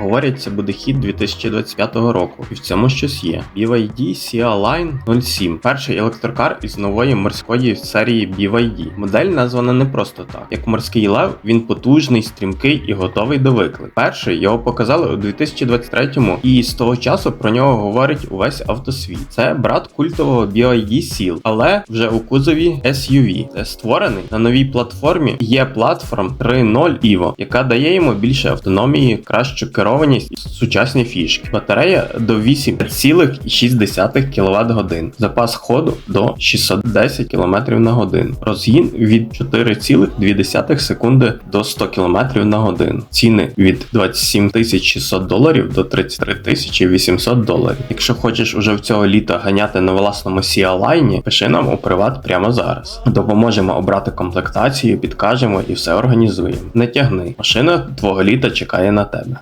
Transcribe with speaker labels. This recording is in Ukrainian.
Speaker 1: Говорять, це буде хід 2025 року, і в цьому щось є. BYD Sea Line 07 перший електрокар із нової морської серії BYD. Модель названа не просто так. Як морський лев, він потужний, стрімкий і готовий до виклик. Перший його показали у 2023-му, і з того часу про нього говорить увесь автосвіт. Це брат культового BYD Seal, але вже у кузові SUV. Це створений на новій платформі є платформ 3.0 Evo, яка дає йому більше автономії, кращу керованість сучасні фішки. Батарея до 8,6 кВт годин, запас ходу до 610 км на годину, розгін від 4,2 секунди до 100 км на годину. Ціни від 27 600 доларів до 33 800 доларів. Якщо хочеш уже в цього літа ганяти на власному Line, пиши нам у приват прямо зараз. Допоможемо обрати комплектацію, підкажемо і все організуємо. Не тягни, машина твого літа чекає на тебе.